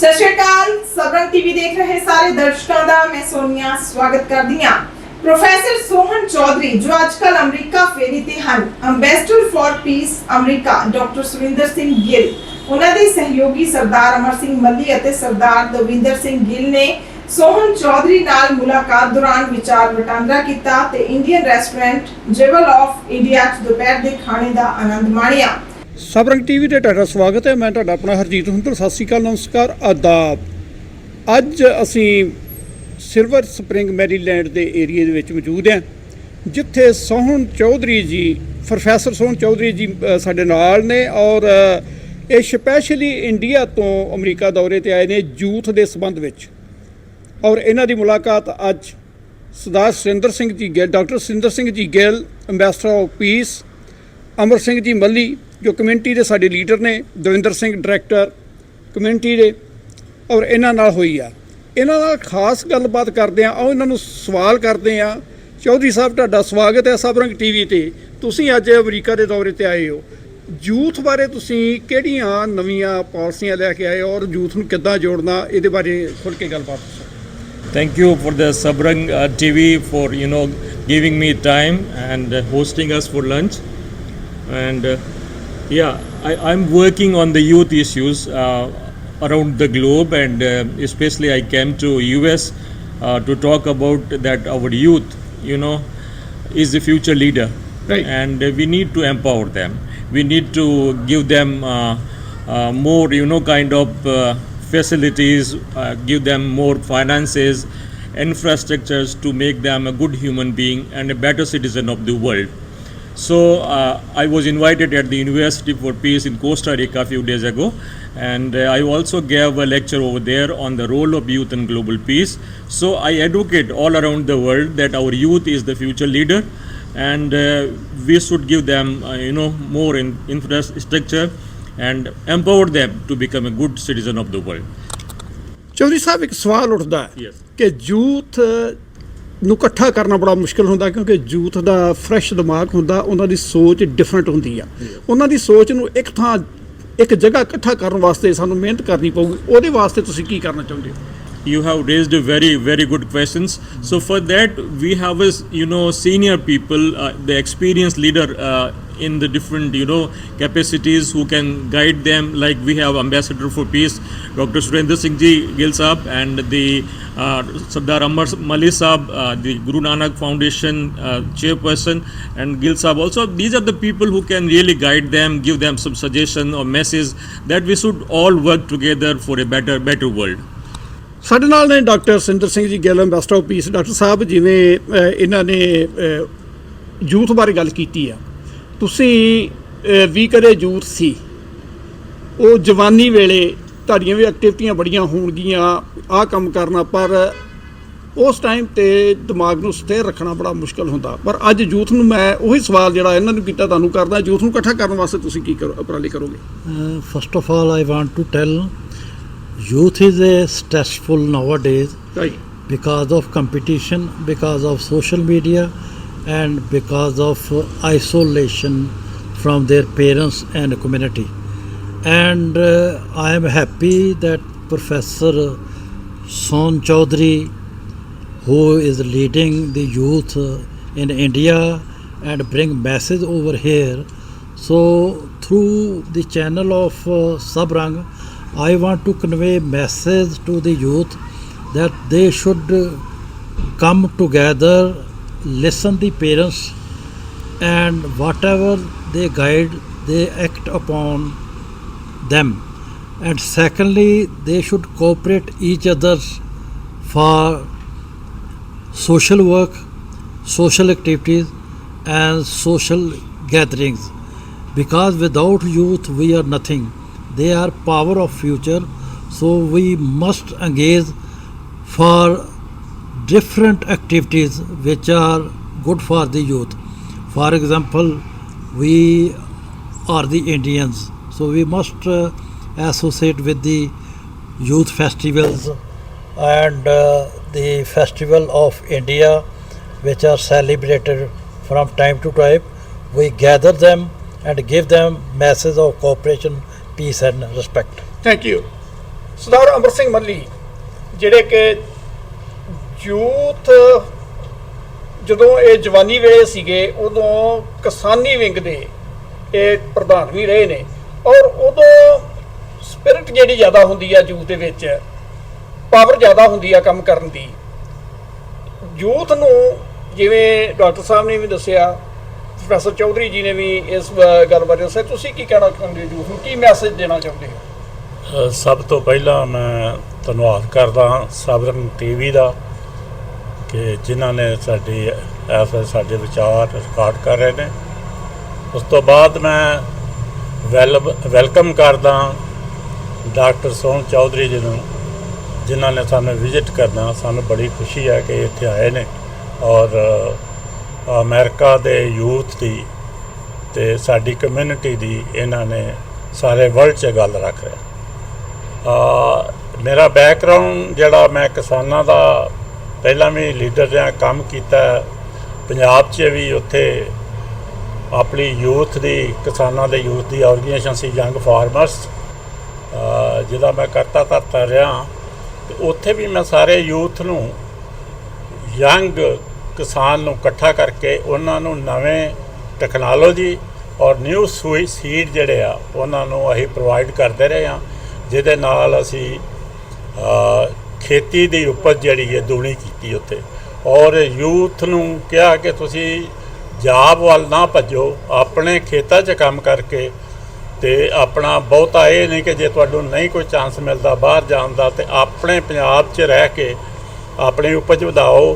ਸਤਿ ਸ਼੍ਰੀ ਅਕਾਲ ਸਬਰਨ ਟੀਵੀ ਦੇਖ ਰਹੇ ਸਾਰੇ ਦਰਸ਼ਕਾਂ ਦਾ ਮੈਂ ਸੋਨੀਆ ਸਵਾਗਤ ਕਰਦੀ ਹਾਂ ਪ੍ਰੋਫੈਸਰ ਸੋਹਨ ਚੌਧਰੀ ਜੋ ਅੱਜਕੱਲ ਅਮਰੀਕਾ ਫੇਰੀ ਤੇ ਹਨ ambassador for peace America doctor Surinder Singh Gill ਉਹਨਾਂ ਦੇ ਸਹਿਯੋਗੀ ਸਰਦਾਰ ਅਮਰ ਸਿੰਘ ਮੱਲੀ ਅਤੇ ਸਰਦਾਰ ਦਵਿੰਦਰ ਸਿੰਘ ਗਿੱਲ ਨੇ ਸੋਹਨ ਚੌਧਰੀ ਨਾਲ ਮੁਲਾਕਾਤ ਦੌਰਾਨ ਵਿਚਾਰ ਵਟਾਂਦਰਾ ਕੀਤਾ ਤੇ Indian restaurant jewel of India ਚ ਦੁਪਹਿਰ ਦੇ ਖਾਣੇ ਦਾ ਆਨੰਦ ਮਾਣਿਆ ਸਬਰੰਗ ਟੀਵੀ ਤੇ ਤੁਹਾਡਾ ਸਵਾਗਤ ਹੈ ਮੈਂ ਤੁਹਾਡਾ ਆਪਣਾ ਹਰਜੀਤ ਹੁੰਦਰ ਸਤਿ ਸ੍ਰੀ ਅਕਾਲ ਨਮਸਕਾਰ ਆਦਾਬ ਅੱਜ ਅਸੀਂ ਸਿਲਵਰ ਸਪ੍ਰਿੰਗ ਮੈਰੀਲੈਂਡ ਦੇ ਏਰੀਆ ਦੇ ਵਿੱਚ ਮੌਜੂਦ ਹਾਂ ਜਿੱਥੇ ਸੋਹਣ ਚੌਧਰੀ ਜੀ ਪ੍ਰੋਫੈਸਰ ਸੋਹਣ ਚੌਧਰੀ ਜੀ ਸਾਡੇ ਨਾਲ ਨੇ ਔਰ ਇਹ ਸਪੈਸ਼ਲੀ ਇੰਡੀਆ ਤੋਂ ਅਮਰੀਕਾ ਦੌਰੇ ਤੇ ਆਏ ਨੇ ਯੂਥ ਦੇ ਸੰਬੰਧ ਵਿੱਚ ਔਰ ਇਹਨਾਂ ਦੀ ਮੁਲਾਕਾਤ ਅੱਜ ਸਰਦਾਰ Sinder Singh ji Gill doctor Sinder Singh ji Gill ambassador of peace Amar Singh ji Malli ਜੋ ਕਮਿਊਨਿਟੀ ਦੇ ਸਾਡੇ ਲੀਡਰ ਨੇ ਦਵਿੰਦਰ ਸਿੰਘ ਡਾਇਰੈਕਟਰ ਕਮਿਊਨਿਟੀ ਦੇ ਔਰ ਇਹਨਾਂ ਨਾਲ ਹੋਈ ਆ ਇਹਨਾਂ ਨਾਲ ਖਾਸ ਗੱਲਬਾਤ ਕਰਦੇ ਆ ਉਹ ਇਹਨਾਂ ਨੂੰ ਸਵਾਲ ਕਰਦੇ ਆ ਚੌਧਰੀ ਸਾਹਿਬ ਤੁਹਾਡਾ ਸਵਾਗਤ ਹੈ ਸਬਰੰਗ ਟੀਵੀ ਤੇ ਤੁਸੀਂ ਅੱਜ ਅਮਰੀਕਾ ਦੇ ਦੌਰੇ ਤੇ ਆਏ ਹੋ ਯੂਥ ਬਾਰੇ ਤੁਸੀਂ ਕਿਹੜੀਆਂ ਨਵੀਆਂ ਪਾਲਿਸੀਆਂ ਲੈ ਕੇ ਆਏ ਔਰ ਯੂਥ ਨੂੰ ਕਿੱਦਾਂ ਜੋੜਨਾ ਇਹਦੇ ਬਾਰੇ ਖੁੱਲ ਕੇ ਗੱਲਬਾਤ thank you for the Sabrang TV for you know giving me time and hosting us for lunch and Yeah, I, am working on the youth issues uh, around the globe, and uh, especially I came to US uh, to talk about that our youth, you know, is the future leader, right? And uh, we need to empower them. We need to give them uh, uh, more, you know, kind of facilities, give them more finances, infrastructures to make them a good human being and a better citizen of the world. So uh, I was invited at the University for Peace in Costa Rica a few days ago, and uh, I also gave a lecture over there on the role of youth in global peace. So I advocate all around the world that our youth is the future leader, and uh, we should give them, uh, you know, more in infrastructure and empower them to become a good citizen of the world. Chaudhary Sahib ਇੱਕ ਸਵਾਲ ਉੱਠਦਾ ਹੈ ਨੂੰ ਇਕੱਠਾ ਕਰਨਾ ਬੜਾ ਮੁਸ਼ਕਲ ਹੁੰਦਾ ਕਿਉਂਕਿ ਯੂਥ ਦਾ ਫਰੈਸ਼ ਦਿਮਾਗ ਹੁੰਦਾ ਉਹਨਾਂ ਦੀ ਸੋਚ ਡਿਫਰੈਂਟ ਹੁੰਦੀ ਆ ਉਹਨਾਂ ਦੀ ਸੋਚ ਨੂੰ ਇੱਕ ਥਾਂ ਇੱਕ ਜਗ੍ਹਾ ਇਕੱਠਾ ਕਰਨ ਵਾਸਤੇ ਸਾਨੂੰ ਮਿਹਨਤ ਕਰਨੀ ਪਊਗੀ ਉਹਦੇ ਵਾਸਤੇ ਤੁਸੀਂ ਕੀ ਕਰਨਾ ਚਾਹੁੰਦੇ ਹੋ you have raised very very good questions so for that we have a you know senior people uh, the experienced leader uh, in the different you know capacities who can guide them like we have ambassador for peace dr surendra singh ji gil sahab and the uh, sardar amar mali sahab uh, the guru nanak foundation uh, chairperson and gil sahab also these are the people who can really guide them give them some suggestion or message that we should all work together for a better better world ਸਾਡੇ ਨਾਲ ਨੇ doctor Sinder Singh ji ਗੈਲਮ ਬੈਸਟ of peace doctor ਸਾਹਿਬ ਜਿਵੇਂ ਇਹਨਾਂ ਨੇ youth ਬਾਰੇ ਗੱਲ ਕੀਤੀ ਆ ਤੁਸੀਂ ਵੀ ਕਦੇ ਜੂਰ ਸੀ ਉਹ ਜਵਾਨੀ ਵੇਲੇ ਤੁਹਾਡੀਆਂ ਵੀ ਐਕਟੀਵਿਟੀਆਂ ਬੜੀਆਂ ਹੋਣਗੀਆਂ ਆ ਕੰਮ ਕਰਨਾ ਪਰ ਉਸ ਟਾਈਮ ਤੇ ਦਿਮਾਗ ਨੂੰ ਸਥਿਰ ਰੱਖਣਾ ਬੜਾ ਮੁਸ਼ਕਲ ਹੁੰਦਾ ਪਰ ਅੱਜ ਯੂਥ ਨੂੰ ਮੈਂ ਉਹੀ ਸਵਾਲ ਜਿਹੜਾ ਇਹਨਾਂ ਨੂੰ ਕੀਤਾ ਤੁਹਾਨੂੰ ਕਰਦਾ ਯੂਥ ਨੂੰ ਇਕੱਠਾ ਕਰਨ ਵਾਸਤੇ ਤੁਸੀਂ ਕੀ ਕਰੋ ਉਪਰਾਲੇ ਕਰੋਗੇ first of all I want to tell youth is a stressful nowadays right because of competition because of social media and because of isolation from their parents and community. And uh, I am happy that Professor Son Chaudhary, who is leading the youth in India and bring message over here. So through the channel of uh, Sabrang, I want to convey message to the youth that they should come together listen the parents and whatever they guide they act upon them and secondly they should cooperate each other for social work social activities and social gatherings because without youth we are nothing they are power of future so we must engage for different activities which are good for the youth. For example, we are the Indians, so we must uh, associate with the youth festivals and uh, the festival of India, which are celebrated from time to time. We gather them and give them message of cooperation, peace, and respect. Thank you. Sudhar Amar Singh Malli, ਜਿਹੜੇ ਕਿ youth ਜਦੋਂ ਇਹ ਜਵਾਨੀ ਵੇਲੇ ਸੀਗੇ ਉਦੋਂ ਕਿਸਾਨੀ wing ਦੇ ਇਹ ਪ੍ਰਧਾਨ ਵੀ ਰਹੇ ਨੇ ਔਰ ਉਦੋਂ ਸਪਿਰਿਟ ਜਿਹੜੀ ਜ਼ਿਆਦਾ ਹੁੰਦੀ ਆ ਯੂਥ ਦੇ ਵਿੱਚ ਪਾਵਰ ਜ਼ਿਆਦਾ ਹੁੰਦੀ ਆ ਕੰਮ ਕਰਨ ਦੀ ਯੂਥ ਨੂੰ ਜਿਵੇਂ ਡਾਕਟਰ ਸਾਹਿਬ ਨੇ ਵੀ ਦੱਸਿਆ ਪ੍ਰੋਫੈਸਰ ਚੌਧਰੀ ਜੀ ਨੇ ਵੀ ਇਸ ਗੱਲ ਬਾਰੇ ਸੇ ਤੁਸੀਂ ਕੀ ਕਹਿਣਾ ਚਾਹੁੰਦੇ ਹੋ ਯੂਥ ਕੀ ਮੈਸੇਜ ਦੇਣਾ ਚਾਹੁੰਦੇ ਹੋ ਸਭ ਤੋਂ ਪਹਿਲਾਂ ਮੈਂ ਧੰਨਵਾਦ ਕਰਦਾ ਹਾਂ ਸਾਬਰਨ ਟੀਵੀ ਦਾ ਕਿ ਜਿਨ੍ਹਾਂ ਨੇ ਸਾਡੀ ਐਸ ਸਾਡੇ ਵਿਚਾਰ ਰਿਕਾਰਡ ਕਰ ਰਹੇ ਨੇ ਉਸ ਤੋਂ ਬਾਅਦ ਮੈਂ ਵੈਲਕਮ ਕਰਦਾ ਡਾਕਟਰ ਸੋਹਣ ਚੌਧਰੀ ਜੀ ਨੂੰ ਜਿਨ੍ਹਾਂ ਨੇ ਸਾਨੂੰ ਵਿਜ਼ਿਟ ਕਰਨਾ ਸਾਨੂੰ ਬੜੀ ਖੁਸ਼ੀ ਹੈ ਕਿ ਇੱਥੇ ਆਏ ਨੇ ਔਰ ਅਮਰੀਕਾ ਦੇ ਯੂਥ ਦੀ ਤੇ ਸਾਡੀ ਕਮਿਊਨਿਟੀ ਦੀ ਇਹਨਾਂ ਨੇ ਸਾਰੇ ਵਰਲਡ 'ਚ ਗੱਲ ਰੱਖ ਰਿਹਾ ਆ ਮੇਰਾ ਬੈਕਗ੍ਰਾਉਂਡ ਜਿਹੜਾ ਮੈਂ ਕਿਸਾਨਾਂ ਦਾ ਪਹਿਲਾਂ ਵੀ ਲੀਡਰ ਰਿਆਂ ਕੰਮ ਕੀਤਾ ਪੰਜਾਬ 'ਚ ਵੀ ਉੱਥੇ ਆਪਣੀ ਯੂਥ ਦੀ ਕਿਸਾਨਾਂ ਦੇ ਯੂਥ ਦੀ ਆਰਗੇਨਾਈਜੇਸ਼ਨ ਸੀ ਯੰਗ ਫਾਰਮਰਸ ਜਿਹਦਾ ਮੈਂ ਕਰਤਾ ਧਰਤਾ ਰਿਹਾ ਤੇ ਉੱਥੇ ਵੀ ਮੈਂ ਸਾਰੇ ਯੂਥ ਨੂੰ ਯੰਗ ਕਿਸਾਨ ਨੂੰ ਇਕੱਠਾ ਕਰਕੇ ਉਹਨਾਂ ਨੂੰ ਨਵੇਂ ਟੈਕਨੋਲੋਜੀ ਔਰ ਨਿਊ ਸੀਡ ਜਿਹੜੇ ਆ ਉਹਨਾਂ ਨੂੰ ਅਸੀਂ ਪ੍ਰੋਵਾਈਡ ਕਰਦੇ ਰਹੇ ਆ ਜਿਹਦੇ ਨਾਲ ਅਸੀਂ ਖੇਤੀ ਦੀ ਉਪਜ ਜਿਹੜੀ ਹੈ ਦੂਣੀ ਕੀਤੀ ਉੱਤੇ ਔਰ ਯੂਥ ਨੂੰ ਕਿਹਾ ਕਿ ਤੁਸੀਂ ਜਾਬ ਵੱਲ ਨਾ ਭੱਜੋ ਆਪਣੇ ਖੇਤਾਂ 'ਚ ਕੰਮ ਕਰਕੇ ਤੇ ਆਪਣਾ ਬਹੁਤਾ ਇਹ ਨਹੀਂ ਕਿ ਜੇ ਤੁਹਾਨੂੰ ਨਹੀਂ ਕੋਈ ਚਾਂਸ ਮਿਲਦਾ ਬਾਹਰ ਜਾਣ ਦਾ ਤੇ ਆਪਣੇ ਪੰਜਾਬ 'ਚ ਰਹਿ ਕੇ ਆਪਣੀ ਉਪਜ ਵਧਾਓ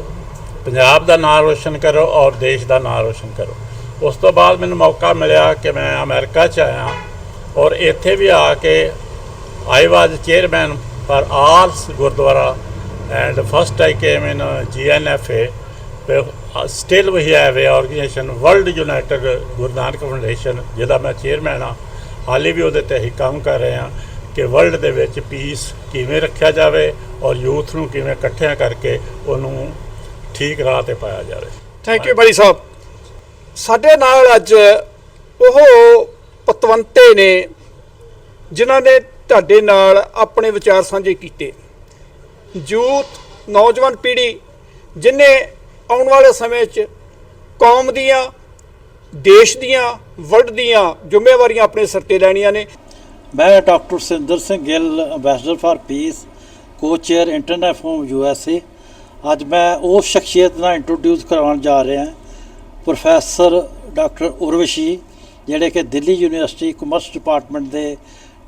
ਪੰਜਾਬ ਦਾ ਨਾਮ ਰੋਸ਼ਨ ਕਰੋ ਔਰ ਦੇਸ਼ ਦਾ ਨਾਮ ਰੋਸ਼ਨ ਕਰੋ ਉਸ ਤੋਂ ਬਾਅਦ ਮੈਨੂੰ ਮੌਕਾ ਮਿਲਿਆ ਕਿ ਮੈਂ ਅਮਰੀਕਾ 'ਚ ਆਇਆ ਔਰ ਇੱਥੇ ਵੀ ਆ ਕੇ ਆਈ ਵਾਜ ਚੇਅਰਮੈਨ ਪਰ ਆਲ Gurdwara and fast I came in ਜੀਐਨਐਫਏ bill still we have a organisation world United ਗੁਰਦਾਨਕ foundation ਜਿਹਦਾ ਮੈਂ ਚੇਅਰਮੈਨ ਆ ਹਾਲੇ ਵੀ ਉਹਦੇ ਤੇ ਹੀ ਕੰਮ ਕਰ ਰਹੇ ਆ ਕਿ ਵਰਲਡ ਦੇ ਵਿੱਚ ਪੀਸ ਕਿਵੇਂ ਰੱਖਿਆ ਜਾਵੇ ਔਰ ਯੂਥ ਨੂੰ ਕਿਵੇਂ ਇਕੱਠਿਆਂ ਕਰਕੇ ਉਹਨੂੰ ਠੀਕ ਰਾਹ ਤੇ ਪਾਇਆ ਜਾਵੇ ਥੈਂਕ ਯੂ ਬੜੀ ਸਾਹਿਬ ਸਾਡੇ ਨਾਲ ਅੱਜ ਉਹ ਪਤਵੰਤੇ ਨੇ ਜਿਨ੍ਹਾਂ ਨੇ ਤੁਹਾਡੇ ਨਾਲ ਆਪਣੇ ਵਿਚਾਰ ਸਾਂਝੇ ਕੀਤੇ ਯੂਥ ਨੌਜਵਾਨ ਪੀੜ੍ਹੀ ਜਿਨੇ ਆਉਣ ਵਾਲੇ ਸਮੇਂ 'ਚ ਕੌਮ ਦੀਆਂ ਦੇਸ਼ ਦੀਆਂ ਵਰਲਡ ਦੀਆਂ ਜ਼ਿੰਮੇਵਾਰੀਆਂ ਆਪਣੇ ਸਿਰ ਤੇ ਲੈਣੀਆਂ ਨੇ ਮੈਂ doctor Sinder Singh Gill ambassador for peace co chair international forum USA ਅੱਜ ਮੈਂ ਉਹ ਸ਼ਖਸੀਅਤ ਨਾਲ ਇੰਟਰੋਡਿਊਸ ਕਰਵਾਉਣ ਜਾ ਰਿਹਾ ਹਾਂ ਪ੍ਰੋਫੈਸਰ ਡਾਕਟਰ ਉਰਵਸ਼ੀ ਜਿਹੜੇ ਕਿ ਦਿੱਲੀ ਯੂਨੀਵਰਸਿਟੀ ਕਮਰਸ ਡਿਪਾਰਟਮੈਂਟ ਦੇ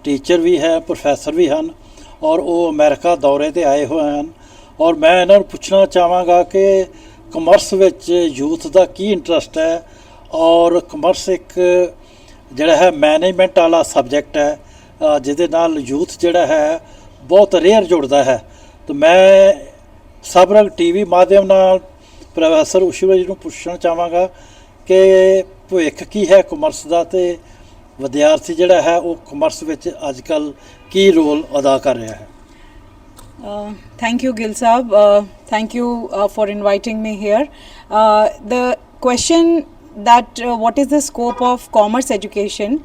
ਟੀਚਰ ਵੀ ਹੈ ਪ੍ਰੋਫੈਸਰ ਵੀ ਹਨ ਔਰ ਉਹ ਅਮਰੀਕਾ ਦੌਰੇ ਤੇ ਆਏ ਹੋਏ ਹਨ ਔਰ ਮੈਂ ਇਹਨਾਂ ਨੂੰ ਪੁੱਛਣਾ ਚਾਹਾਂਗਾ ਕਿ ਕਮਰਸ ਵਿੱਚ ਯੂਥ ਦਾ ਕੀ ਇੰਟਰਸਟ ਹੈ ਔਰ ਕਮਰਸ ਇੱਕ ਜਿਹੜਾ ਹੈ ਮੈਨੇਜਮੈਂਟ ਵਾਲਾ ਸਬਜੈਕਟ ਹੈ ਜਿਹਦੇ ਨਾਲ ਯੂਥ ਜਿਹੜਾ ਹੈ ਬਹੁਤ ਰੇਅਰ ਜੁੜਦਾ ਹੈ ਤਾਂ ਮੈਂ ਸਬਰਗ ਟੀਵੀ ਮਾਧਿਅਮ ਨਾਲ ਪ੍ਰੋਫੈਸਰ ਉਸ਼ਵਜ ਨੂੰ ਪੁੱਛਣਾ ਚਾਹਾਂਗਾ ਕਿ ਭਵਿੱਖ ਕੀ ਹੈ ਕਮਰਸ ਦਾ ਤੇ ਵਿਦਿਆਰਥੀ ਜਿਹੜਾ ਹੈ ਉਹ ਕਮਰਸ ਵਿੱਚ ਅੱਜ ਕੱਲ ਕੀ ਰੋਲ ਅਦਾ ਕਰ ਰਿਹਾ ਹੈ uh, thank you gil saab uh, thank you uh, for inviting me here uh, the question that uh, what is the scope of commerce education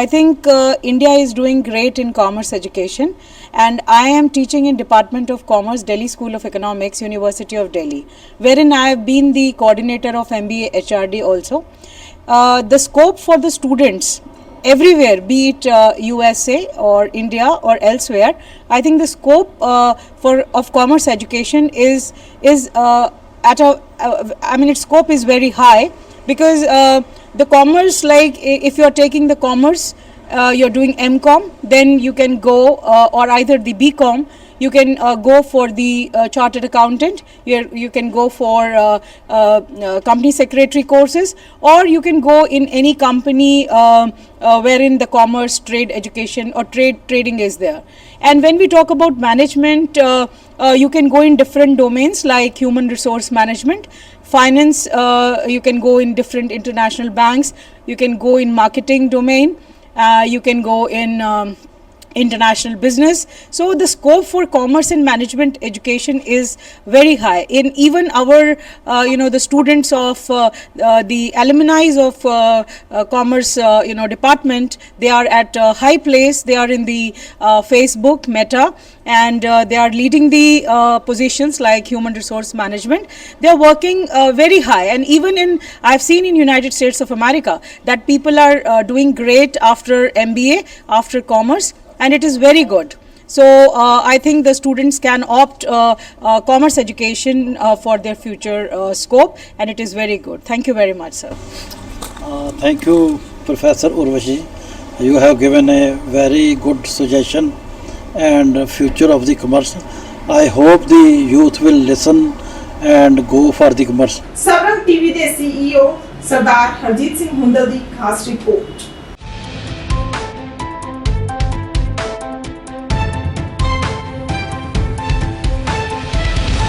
i think uh, india is doing great in commerce education and i am teaching in department of commerce delhi school of economics university of delhi wherein i have been the coordinator of mba hrd also uh, the scope for the students everywhere, be it uh, USA or India or elsewhere, I think the scope uh, for of commerce education is is uh, at a uh, I mean its scope is very high because uh, the commerce like if you are taking the commerce. Uh, you're doing MCOM, then you can go uh, or either the BCom, uh, uh, you can go for the uh, chartered accountant, you you can go for company secretary courses, or you can go in any company wherein the commerce, trade, education, or trade trading is there. And when we talk about management, you can go in different domains like human resource management, finance uh, you can go in different international banks you can go in marketing domain uh, you can go in um, international business. So the scope for commerce and management education is very high. In even our, uh, you know, the students of uh, uh, the alumni of uh, uh, commerce, uh, you know, department, they are at a high place. They are in the uh, Facebook, Meta, and uh, they are leading the uh, positions like human resource management. They are working uh, very high, and even in I've seen in United States of America that people are uh, doing great after MBA, after commerce and it is very good. So uh, I think the students can opt uh, uh, commerce education uh, for their future uh, scope and it is very good. Thank you very much, sir. Uh, thank you, Professor Urvashi. You have given a very good suggestion and future of the commerce. I hope the youth will listen and go for the commerce. Sabrang TV the CEO Sardar Harjit Singh Hundal, the cast report.